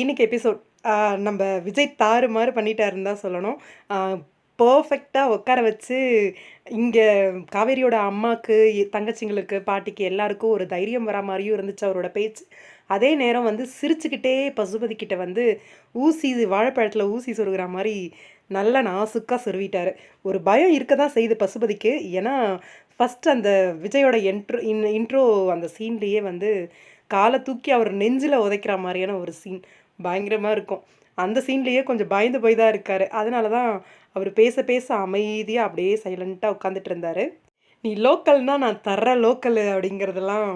இன்றைக்கி எபிசோட் நம்ம விஜய் தாறுமாறு பண்ணிட்டாருன்னு தான் சொல்லணும். பர்ஃபெக்டாக உட்கார வச்சு இங்கே காவேரியோட அம்மாவுக்கு தங்கச்சிங்களுக்கு பாட்டிக்கு எல்லாருக்கும் ஒரு தைரியம் வரா மாதிரியும் இருந்துச்சு அவரோட பேச்சு. அதே நேரம் வந்து சிரிச்சுக்கிட்டே பசுபதி கிட்ட வந்து ஊசி வாழைப்பழத்தில் ஊசி சொருகிற மாதிரி நல்லா நாசுக்காக சொருவிட்டார். ஒரு பயம் இருக்க தான் செய்யுது பசுபதிக்கு. ஏன்னா ஃபஸ்ட் அந்த விஜயோட என்ட்ரோ இன் இன்ட்ரோ அந்த சீன்லேயே வந்து காலை தூக்கி அவர் நெஞ்சில் உதைக்கிற மாதிரியான ஒரு சீன் பயங்கரமாக இருக்கும். அந்த சீன்லேயே கொஞ்சம் பயந்து போய் தான் இருக்கார். அதனால தான் அவர் பேச பேச அமைதியாக அப்படியே சைலண்ட்டாக உட்காந்துட்டு இருந்தார். நீ லோக்கல்னா நான் தர்ற லோக்கல் அப்படிங்கிறதெல்லாம்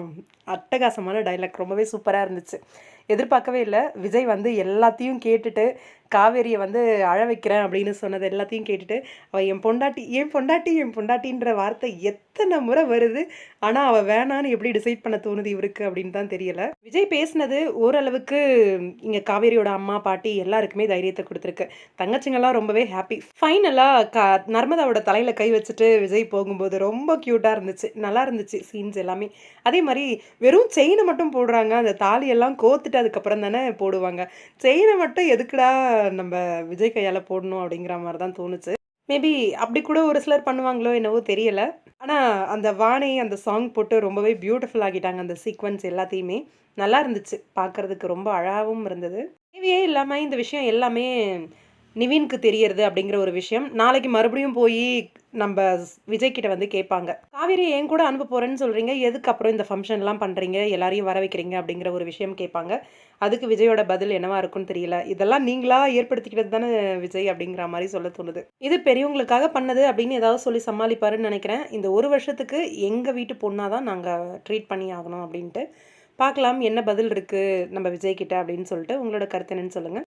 அட்டகாசமான டைலாக் ரொம்பவே சூப்பராக இருந்துச்சு. எதிர்பார்க்கவே இல்லை. விஜய் வந்து எல்லாத்தையும் கேட்டுட்டு காவேரியை வந்து அழ வைக்கிறேன் அப்படின்னு சொன்னது எல்லாத்தையும் கேட்டுட்டு அவள் என் பொண்டாட்டி என் பொண்டாட்டி என் பொண்டாட்டின்ற வார்த்தை எத்தனை முறை வருது? ஆனால் அவள் வேணான்னு எப்படி டிசைட் பண்ண தோணுது இவருக்கு? அப்படின்னு தான் தெரியல. விஜய் பேசினது ஓரளவுக்கு இங்கே காவேரியோட அம்மா பாட்டி எல்லாருக்குமே தைரியத்தை கொடுத்துருக்கு. தங்கச்சிங்கெல்லாம் ரொம்பவே ஹாப்பி ஃபைனலாக கா நர்மதாவோட தலையில் கை வச்சுட்டு விஜய் போகும்போது ரொம்ப க்யூட்டாக இருந்துச்சு. நல்லா இருந்துச்சு சீன்ஸ் எல்லாமே. அதே மாதிரி வெறும் செயினை மட்டும் போடுறாங்க. அந்த தாலியெல்லாம் கோத்துட்டு அதுக்கப்புறம் தானே போடுவாங்க. செயினை மட்டும் எதுக்குடா நம்ம விஜய் கையால் போடணும் அப்படிங்கிற மாதிரி தான் தோணுச்சு. மேபி அப்படி கூட ஒரு சிலர் பண்ணுவாங்களோ என்னவோ தெரியல. ஆனால் அந்த வானை அந்த சாங் போட்டு ரொம்பவே பியூட்டிஃபுல் ஆகிட்டாங்க அந்த சீக்வன்ஸ் எல்லாத்தையுமே. நல்லா இருந்துச்சு. பார்க்குறதுக்கு ரொம்ப அழகாகவும் இருந்தது. தேவையே இல்லாமல் இந்த விஷயம் எல்லாமே நிவின்க்கு தெரியறது அப்படிங்கிற ஒரு விஷயம். நாளைக்கு மறுபடியும் போய் நம்ம விஜய் கிட்ட வந்து கேட்பாங்க. காவேரி என் கூட அனுப்ப போறேன்னு சொல்றீங்க. எதுக்கு அப்புறம் இந்த ஃபங்க்ஷன்லாம் பண்றீங்க? எல்லாரையும் வர வைக்கிறீங்க அப்படிங்கிற ஒரு விஷயம் கேட்பாங்க. அதுக்கு விஜயோட பதில் என்னவா இருக்கும்னு தெரியல. இதெல்லாம் நீங்களா ஏற்படுத்திக்கிறது தானே விஜய் அப்படிங்கிற மாதிரி சொல்ல தோணுது. இது பெரியவங்களுக்காக பண்ணது அப்படின்னு ஏதாவது சொல்லி சமாளிப்பாருன்னு நினைக்கிறேன். இந்த ஒரு வருஷத்துக்கு எங்க வீட்டு பொண்ணாதான் தான் நாங்கள் ட்ரீட் பண்ணி ஆகணும் அப்படின்ட்டு. பார்க்கலாம் என்ன பதில் இருக்குது நம்ம விஜய் கிட்ட அப்படின்னு சொல்லிட்டு. உங்களோட கருத்து என்னன்னு சொல்லுங்கள்